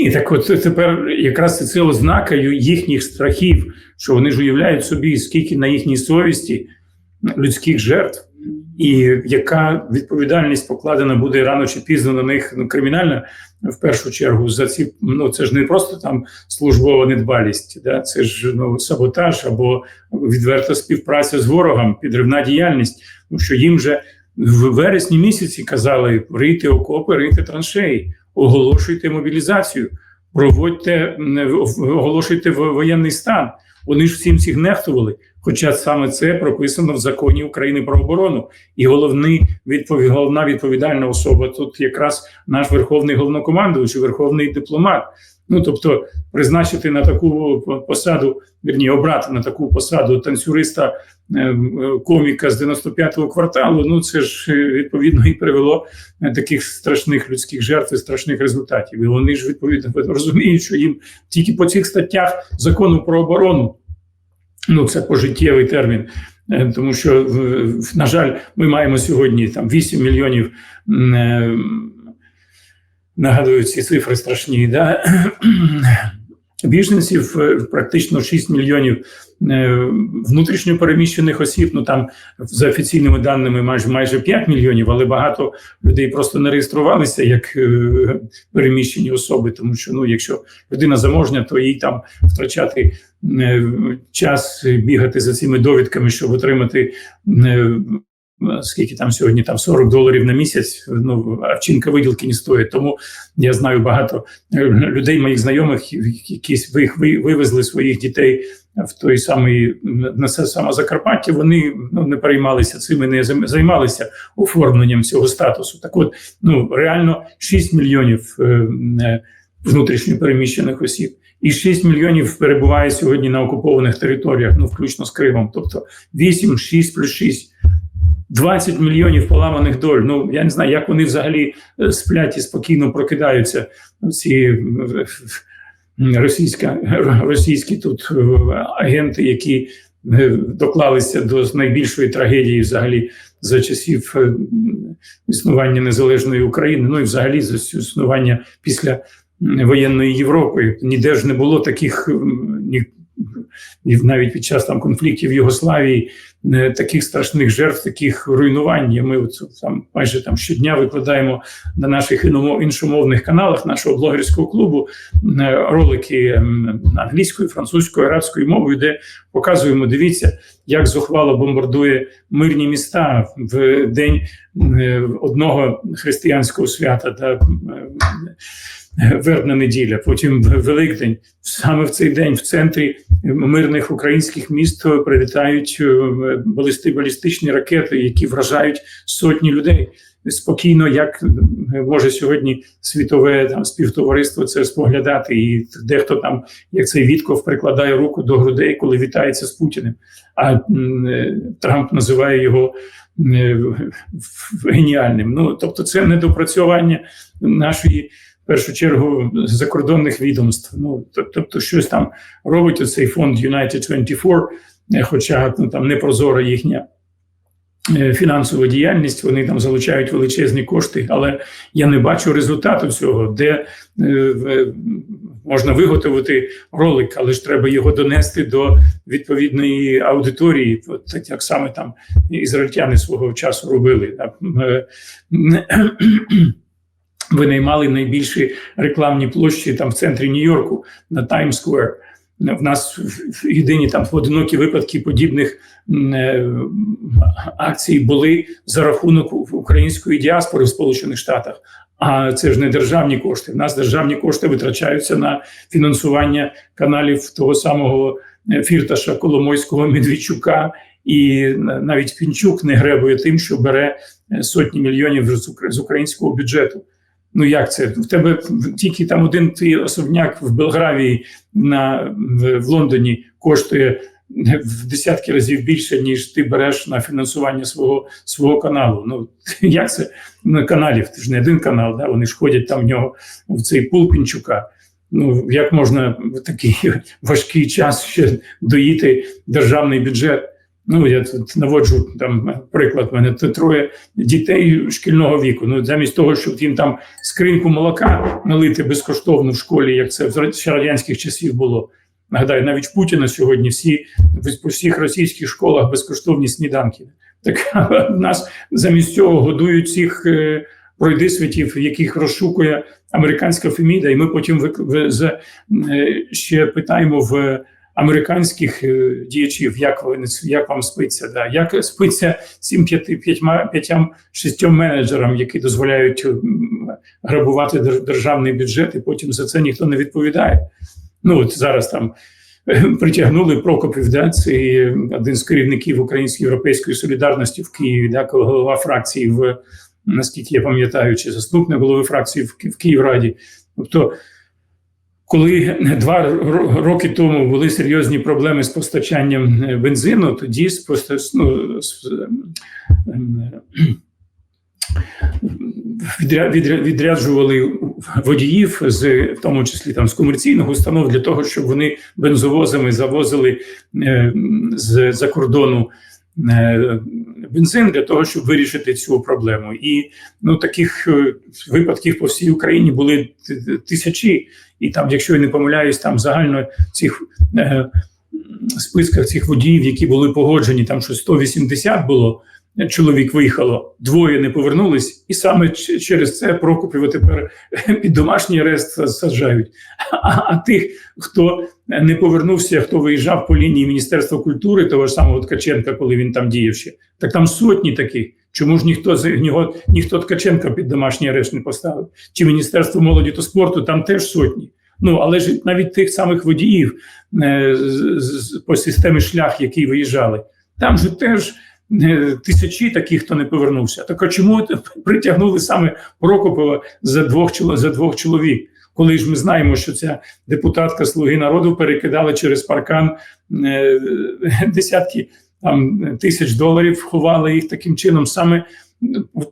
Ні, так от тепер якраз це ознака їхніх страхів, що вони ж уявляють собі, скільки на їхній совісті людських жертв, і яка відповідальність покладена буде рано чи пізно на них ну, кримінальна в першу чергу за ці. Ну це ж не просто там службова недбалість, да це ж ну саботаж або відверта співпраця з ворогом, підривна діяльність. Тому що їм же в вересні місяці казали рийте окопи, рийте траншеї, оголошуйте мобілізацію, проводьте оголошуйте воєнний стан. Вони ж всім всіх нехтували. Хоча саме це прописано в законі України про оборону, і головний відповідь, головна відповідальна особа тут якраз наш верховний головнокомандувач, верховний дипломат. Ну тобто, призначити на таку посаду, вірні, обрати на таку посаду танцюриста е, коміка з 95-го кварталу. Ну це ж е, відповідно і привело е, таких страшних людських жертв і страшних результатів. І вони ж відповідно розуміють, що їм тільки по цих статтях закону про оборону. Ну, це пожиттєвий термін, тому що на жаль, ми маємо сьогодні там 8 мільйонів нагадую ці цифри страшні. Да? Біженців е, практично 6 мільйонів е, внутрішньо переміщених осіб. Ну там за офіційними даними майже майже 5 мільйонів, але багато людей просто не реєструвалися як е, переміщені особи. Тому що ну, якщо людина заможня, то їй там втрачати час бігати за цими довідками, щоб отримати скільки там сьогодні там 40 доларів на місяць. Ну а вчинка виділки не стоїть. Тому я знаю багато е, людей, моїх знайомих, які вивезли своїх дітей в той самий на це саме Закарпаття. Вони ну не переймалися цим і не займалися оформленням цього статусу. Так, от ну реально 6 мільйонів е, е, внутрішньо переміщених осіб. І 6 мільйонів перебуває сьогодні на окупованих територіях, ну включно з Кримом. Тобто 8, 6 плюс 6. 20 мільйонів поламаних доль. Ну я не знаю, як вони взагалі е, сплять і спокійно прокидаються. Ці е, російська російські тут е, агенти, які доклалися до найбільшої трагедії, взагалі за часів існування незалежної України. Ну і взагалі за існування після воєнної Європи. Ніде ж не було таких ні і навіть під час там конфліктів в Югославії не таких страшних жертв, таких руйнувань. Ми от, там майже там щодня викладаємо на наших іншомовних каналах нашого блогерського клубу е, ролики англійською, французькою, арабською мовою, де показуємо, дивіться, як зухвало бомбардує мирні міста в день е, одного християнського свята. та Вербна неділя, потім Великдень. Саме в цей день в центрі мирних українських міст прилітають е, балістичні ракети, які вражають сотні людей. Спокійно, як може сьогодні світове там співтовариство це споглядати, і дехто там, як цей Вітков, прикладає руку до грудей, коли вітається з Путіним. А е, Трамп називає його е, геніальним. Ну тобто, це недопрацювання нашої першу чергу закордонних відомств. Ну тобто, щось там робить оцей фонд United 24, е, хоча ну, там не прозора їхня. Е, фінансова діяльність, вони там залучають величезні кошти, але я не бачу результату цього, де е, можна виготовити ролик, але ж треба його донести до відповідної аудиторії. От як саме там ізраїльтяни свого часу робили. Винаймали найбільші рекламні площі там в центрі Нью-Йорку на Таймс-сквер. В нас єдині там поодинокі випадки подібних е, акцій були за рахунок української діаспори в Сполучених Штатах. А це ж не державні кошти. В нас державні кошти витрачаються на фінансування каналів того самого е, Фірташа Коломойського Медведчука. І навіть Фінчук не гребує тим, що бере е, сотні мільйонів з українського бюджету. Ну як це? В тебе тільки там один твій особняк в Белгравії на в, в Лондоні коштує в десятки разів більше, ніж ти береш на фінансування свого свого каналу. Ну як це на каналів? Ти ж не один канал, да? вони ж ходять там в нього в цей пул Пінчука. Ну як можна в такий важкий час ще доїти державний бюджет? Ну, я тут наводжу там приклад, в мене троє дітей шкільного віку. Ну, замість того, щоб їм там скриньку молока налити безкоштовно в школі, як це в ще радянських часів було. Нагадаю, навіть Путіна сьогодні всі в всіх російських школах безкоштовні сніданки. Так нас замість цього годують всіх е, пройдисвітів, яких розшукує американська Феміда, і ми потім вик- е, ще питаємо в американських е, діячів, як вони як вам спиться, да як спиться цим п'яти п'ятьма шістьом менеджерам, які дозволяють грабувати державний бюджет, і потім за це ніхто не відповідає. Ну от зараз там е, притягнули Прокопів, да, це один з керівників Української європейської солідарності в Києві, да, коли голова фракції в наскільки я пам'ятаю, чи заступник голови фракції в Київраді. Тобто, коли два ро- роки тому були серйозні проблеми з постачанням е, бензину, тоді ну, з, ем, відря- відря- відряджували водіїв, з в тому числі там з комерційних установ, для того, щоб вони бензовозами завозили е, з за кордону е, бензин для того, щоб вирішити цю проблему. І ну таких е, випадків по всій Україні були тисячі, і там, якщо я не помиляюсь, там загально цих е, списках цих водіїв, які були погоджені, там щось 180 було. Чоловік виїхало, двоє не повернулись, і саме через це Прокопів тепер під домашній арест саджають. А, а тих, хто не повернувся, хто виїжджав по лінії Міністерства культури, того ж самого Ткаченка, коли він там діяв ще, так там сотні таких. Чому ж ніхто з нього ніхто Ткаченка під домашній арешт не поставив? Чи Міністерство молоді та спорту там теж сотні. Ну але ж навіть тих самих водіїв е, з- з- по системі шлях, які виїжджали, там же теж е, тисячі таких, хто не повернувся. Так а чому притягнули саме Прокопова за двох за двох чоловік? Коли ж ми знаємо, що ця депутатка Слуги народу перекидала через паркан е, десятки там тисяч доларів, ховали їх таким чином, саме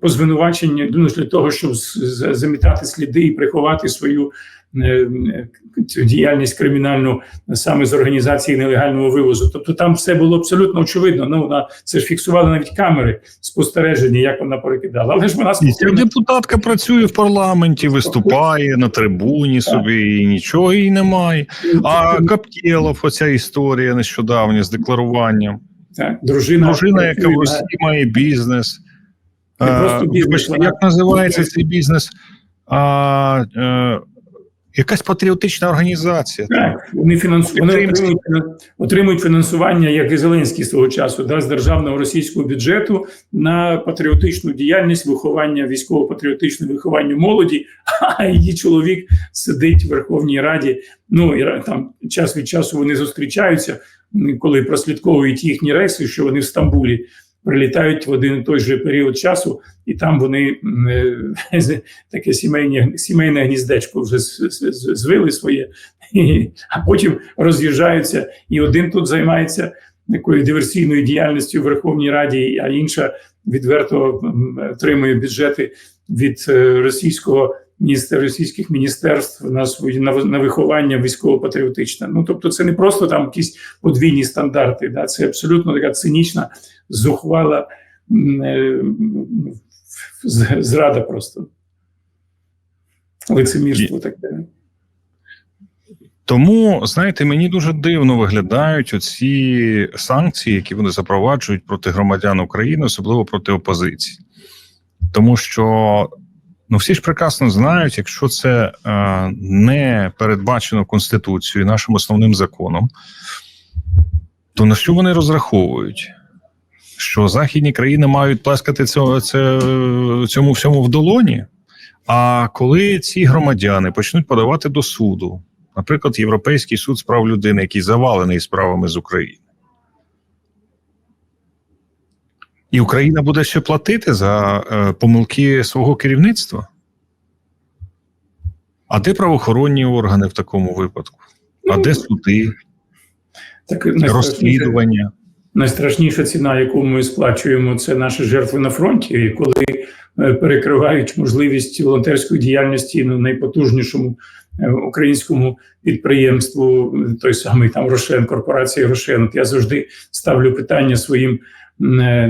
по звинуваченню ну, для того, щоб замітати сліди і приховати свою е, е, цю діяльність кримінальну саме з організації нелегального вивозу. Тобто там все було абсолютно очевидно. Ну вона це ж фіксували навіть камери спостереження, як вона перекидала. Але ж вона спокійно депутатка працює в парламенті, виступає на трибуні собі, і нічого їй немає. А Каптєлов, оця історія нещодавня з декларуванням. Так, дружина, Дружина, яка має бізнес. Не Е, просто бізнес, вона- Як називається цей бізнес? А, е, якась патріотична організація. Так, вони фінансу... вони отримують, отримують фінансування, як і Зеленський свого часу, да, з державного російського бюджету на патріотичну діяльність, виховання військово-патріотичне виховання молоді. А її чоловік сидить в Верховній Раді. Ну і там час від часу вони зустрічаються, коли прослідковують їхні рейси, що вони в Стамбулі. Прилітають в один і той же період часу, і там вони е, таке сімейне, сімейне гніздечко вже звили своє, а потім роз'їжджаються, і один тут займається такою диверсійною діяльністю в Верховній Раді, а інша відверто отримує бюджети від е, російського міністер російських міністерств на свої на, на виховання військово-патріотичне. Ну тобто, це не просто там якісь подвійні стандарти, да це абсолютно така цинічна, зухвала е, зрада просто. Лицемірство таке. Тому, знаєте, мені дуже дивно виглядають оці санкції, які вони запроваджують проти громадян України, особливо проти опозиції. Тому що ну всі ж прекрасно знають, якщо це е, не передбачено Конституцією, нашим основним законом, то на що вони розраховують? Що західні країни мають плескати це, цьому всьому в долоні? А коли ці громадяни почнуть подавати до суду, наприклад, Європейський суд з прав людини, який завалений справами з України, і Україна буде ще платити за е, помилки свого керівництва? А де правоохоронні органи в такому випадку? А де суди, Так, розслідування? Найстрашніша ціна, яку ми сплачуємо, це наші жертви на фронті, коли е, перекривають можливість волонтерської діяльності на найпотужнішому е, українському підприємству, той самий там Рошен, корпорація Рошен. От я завжди ставлю питання своїм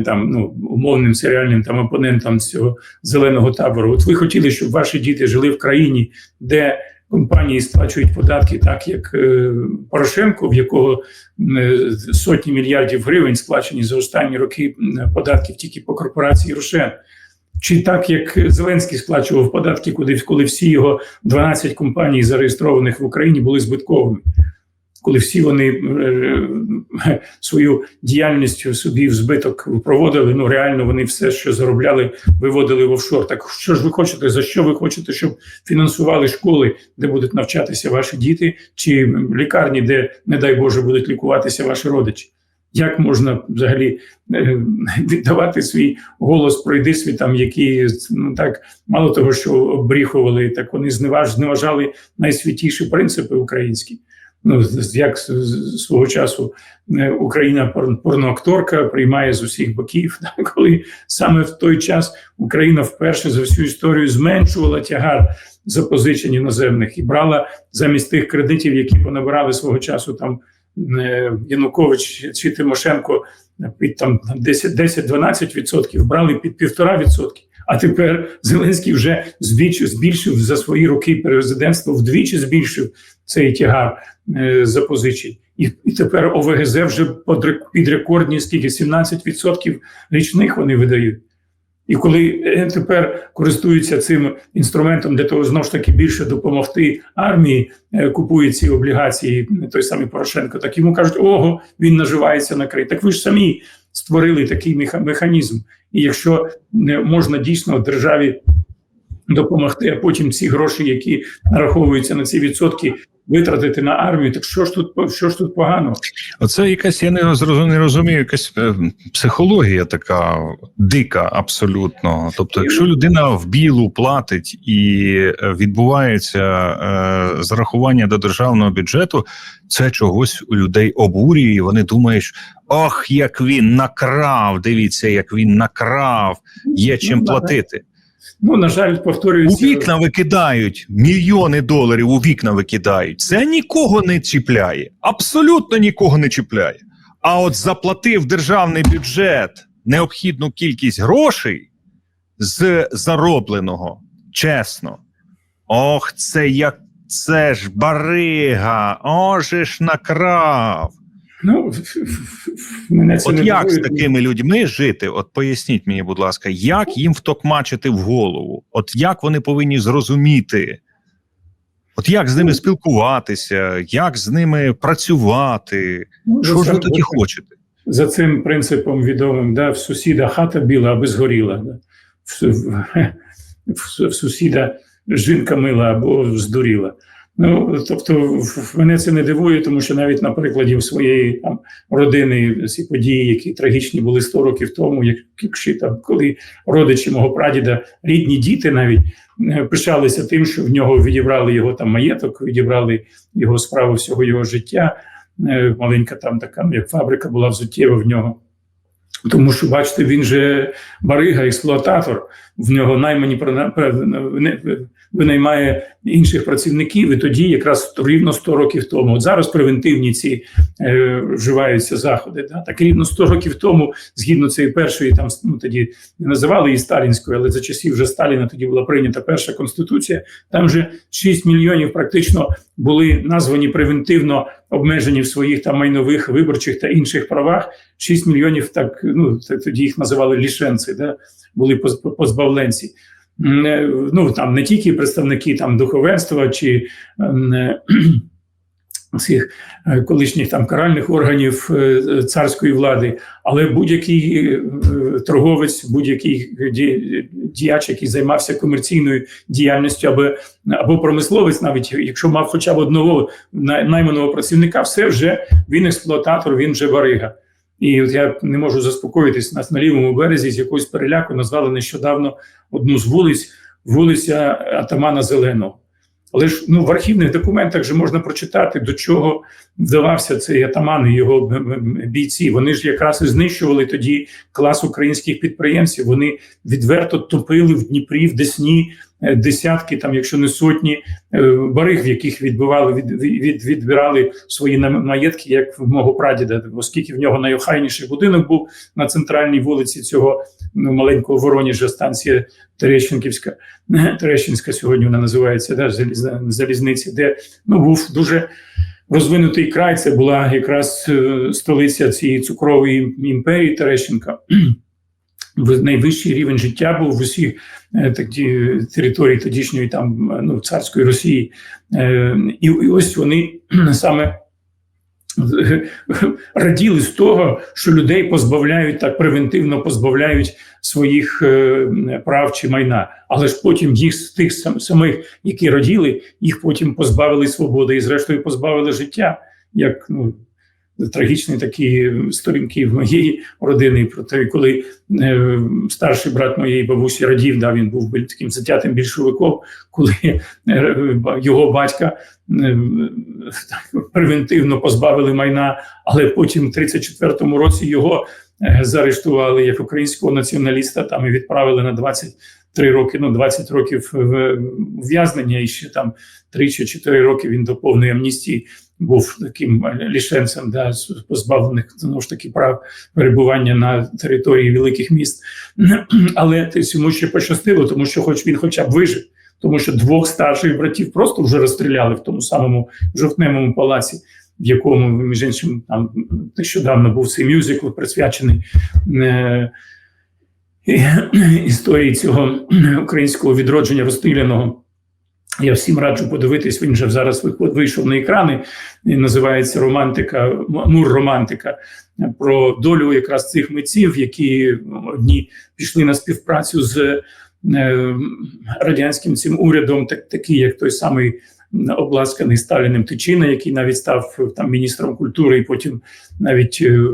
там ну умовним серіальним там опонентам цього зеленого табору. От ви хотіли, щоб ваші діти жили в країні, де компанії сплачують податки, так як е, Порошенко, в якого е, сотні мільярдів гривень сплачені за останні роки податків тільки по корпорації Рошен. Чи так як Зеленський сплачував податки, куди коли всі його 12 компаній, зареєстрованих в Україні, були збитковими, коли всі вони е, свою діяльність собі в збиток проводили, ну реально вони все, що заробляли, виводили в офшор. Так що ж ви хочете? За що ви хочете, щоб фінансували школи, де будуть навчатися ваші діти, чи лікарні, де, не дай Боже, будуть лікуватися ваші родичі? Як можна взагалі е, віддавати свій голос пройди світам, які ну так мало того, що обріхували, так вони зневаж, зневажали найсвятіші принципи українські. Ну як свого часу е, Україна пор- порноакторка приймає з усіх боків, да, коли саме в той час Україна вперше за всю історію зменшувала тягар запозичень іноземних і брала замість тих кредитів, які понабирали свого часу там е, Янукович чи Тимошенко під там 10-12 відсотків, брали під півтора відсотки. А тепер Зеленський вже збільшив, збільшив за свої роки президентства вдвічі збільшив цей тягар е, запозичень. І, і тепер ОВГЗ вже під рекордні скільки 17% річних вони видають. І коли е, тепер користуються цим інструментом для того, знову ж таки більше допомогти армії, е, купує ці облігації, той самий Порошенко, так йому кажуть, ого, він наживається на край. Так ви ж самі створили такий механізм. І якщо не можна дійсно державі допомогти, а потім ці гроші, які нараховуються на ці відсотки, витратити на армію, так що ж тут що ж тут поганого? Оце якась, я не розумію, якась е, психологія така дика, абсолютно. Тобто, якщо людина в білу платить і е, відбувається е, зарахування до державного бюджету, це чогось у людей обурює, і вони думають, ох, як він накрав, дивіться, як він накрав, є чим Ну, платити. Ну на жаль, У вікна викидають мільйони доларів. У вікна викидають. Це нікого не чіпляє. Абсолютно нікого не чіпляє. А от заплатив державний бюджет необхідну кількість грошей з заробленого, чесно. Ох, це як це ж барига, оже ж накрав. Ну мене це От не як з такими людьми жити? От поясніть мені, будь ласка, як їм втокмачити в голову? От як вони повинні зрозуміти? От як з ними спілкуватися, як з ними працювати? Ну, Що ж ви тоді хочете? за цим принципом відомим, да, в сусіда хата біла, аби згоріла. Да. В, в, в, в сусіда жінка мила або здуріла. Ну, тобто, мене це не дивує, тому що навіть на прикладі своєї там родини ці події, які трагічні були 100 років тому, як там, коли родичі мого прадіда, рідні діти навіть е, пишалися тим, що в нього відібрали його там маєток, відібрали його справу всього його життя. Е, Маленька там така, ну, як фабрика була взуттєва в нього. Тому що, бачите, він же барига, експлуататор, в нього наймані винаймає інших працівників, і тоді якраз рівно 100 років тому. От зараз превентивні ці е, вживаються заходи. Да? Так рівно 100 років тому, згідно цієї першої, там ну, тоді не називали її сталінською, але за часів вже Сталіна тоді була прийнята перша конституція. Там вже 6 мільйонів практично були названі превентивно обмежені в своїх там майнових виборчих та інших правах. 6 мільйонів так ну тоді їх називали лішенці, да були поз- позбавленці. Ну там не тільки представники там духовенства чи ем, е, е, колишніх там каральних органів е, царської влади, але будь-який торговець, будь-який ді- діяч, який займався комерційною діяльністю, або, або промисловець, навіть якщо мав хоча б одного найманого працівника, все вже він експлуататор, він вже барига. І от я не можу заспокоїтись нас на лівому березі з якогось переляку назвали нещодавно одну з вулиць вулиця Атамана Зеленого. Але ж ну, в архівних документах же можна прочитати, до чого вдавався цей атаман і його бійці. Вони ж якраз і знищували тоді клас українських підприємців. Вони відверто топили в Дніпрі, в Десні десятки, там, якщо не сотні е, бариг, в яких відбивали від, від, відбирали свої маєтки, як в мого прадіда, оскільки в нього найохайніший будинок був на центральній вулиці цього ну, маленького Вороніжа, станція Терещенківська, Терещенська сьогодні вона називається, да, залізниці, де ну, був дуже розвинутий край. Це була якраз е, столиця цієї цукрової імперії Терещенка. Найвищий рівень життя був в усіх е, такі території тодішньої там е, ну, царської Росії. Е, І, і ось вони саме раділи з того, що людей позбавляють так превентивно позбавляють своїх прав чи майна, але ж потім їх з тих самих, які раділи, їх потім позбавили свободи і, зрештою, позбавили життя. Як ну трагічні такі сторінки в моєї родини. Про те, коли е, старший брат моєї бабусі радів, да, він був таким затятим більшовиком, коли е, його батька е, превентивно позбавили майна, але потім в 34-му році його заарештували як українського націоналіста, там і відправили на 23 роки, ну 20 років в ув'язнення, і ще там 3 чи 4 роки він до повної амністії був таким лішенцем, да, позбавлених знову ж таки прав перебування на території великих міст. Але йому ще пощастило, тому що, хоч він хоча б вижив, тому що двох старших братів просто вже розстріляли в тому самому жовтневому палаці, в якому, між іншим, там нещодавно був цей мюзикл, присвячений. Е- історії цього українського відродження розстріляного. Я всім раджу подивитись. Він вже зараз вийшов на екрани. І називається Романтика, Мур Романтика про долю якраз цих митців, які одні пішли на співпрацю з е, радянським цим урядом, так такі як той самий обласканий Сталіним Тичина, який навіть став е, там міністром культури, і потім навіть е,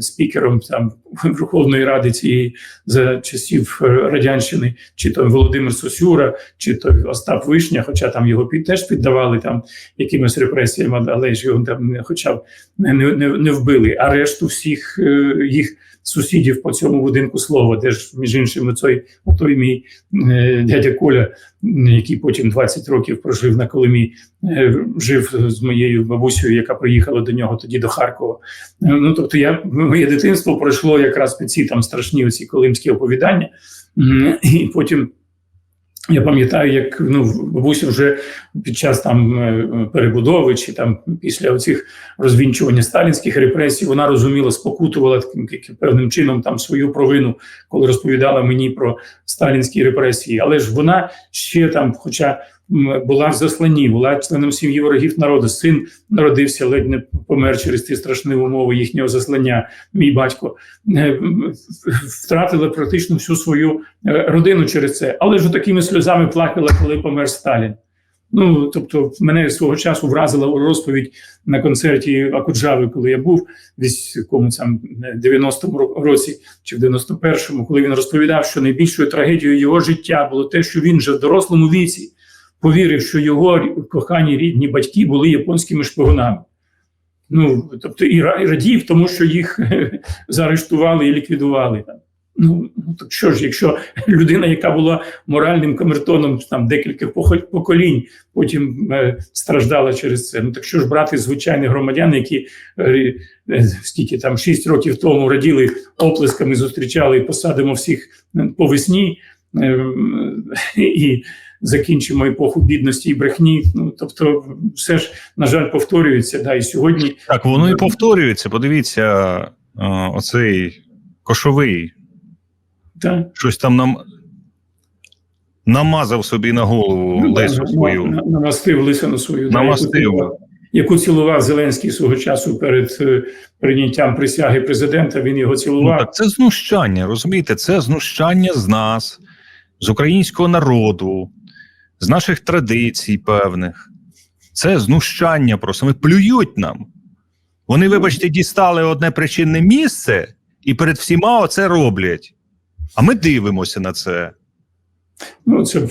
спікером там Верховної Ради цієї за часів е, радянщини, чи то Володимир Сосюра, чи то Остап Вишня, хоча там його під теж піддавали там якимось репресіям, але ж його там, хоча б не, не, не вбили. А решту всіх їх сусідів по цьому будинку слова, де ж між іншим той, той мій е, дядя Коля, який потім 20 років прожив на Колимі, е, жив з моєю бабусею, яка приїхала до нього тоді до Харкова. Е, Ну тобто, я моє дитинство пройшло якраз під ці там страшні оці колимські оповідання, і потім. Я пам'ятаю, як ну бабуся вже під час там е, перебудови чи там після оцих розвінчування сталінських репресій, вона розуміла, спокутувала таким певним чином там свою провину, коли розповідала мені про сталінські репресії. Але ж вона ще там, хоча була в засланні, була членом сім'ї ворогів народу. Син народився, ледь не помер через ті страшні умови їхнього заслання. Мій батько Е, втратила практично всю свою е, родину через це, але ж такими сльозами плакала, коли помер Сталін. Ну тобто, мене свого часу вразила розповідь на концерті Акуджави, коли я був десь в якомусь там е, 90-му році чи в 91-му, коли він розповідав, що найбільшою трагедією його життя було те, що він вже в дорослому віці повірив, що його кохані рідні батьки були японськими шпигунами. Ну тобто і радів, тому що їх заарештували і ліквідували. Ну ну, так що ж, якщо людина, яка була моральним камертоном там декілька поколінь, потім е, страждала через це. Ну так що ж брати звичайних громадян, які е, е, скільки там 6 років тому раділи оплесками, зустрічали посадимо всіх по весні е, і закінчимо епоху бідності і брехні. Ну тобто, все ж на жаль повторюється. Да, і сьогодні Так, воно і повторюється. Подивіться, оцей кошовий та, щось там нам намазав собі на голову ну, Лесю да, свою. на- намастив лисину свою, да, Намастив. яку цілував- яку цілував Зеленський свого часу перед е, прийняттям присяги президента. Він його Ну, цілував. так це знущання, розумієте? Це знущання з нас, з українського народу, з наших традицій певних. Це знущання просто. Вони плюють нам. Вони, вибачте, дістали одне причинне місце і перед всіма оце роблять. А ми дивимося на це. Ну, це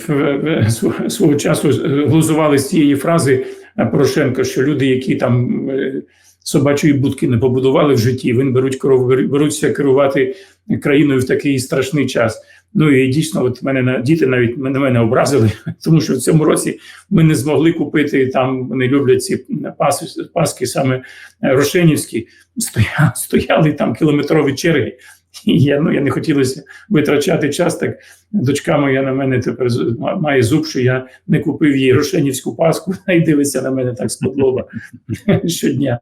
свого- часу е, глузували з цієї фрази Порошенка, що люди, які там е, собачої будки не побудували в житті, вони беруть керу- беруться керувати країною в такий страшний час. Ну і дійсно, от мене на діти навіть на мене образили, тому що в цьому році ми не змогли купити там. Вони люблять ці паски, паски саме е, рошенівські, стояли, стояли там кілометрові черги. І я ну я не хотілося витрачати час. Так дочка моя на мене тепер з- має зуб, що я не купив їй рошенівську паску, і дивиться на мене так сподлоба щодня.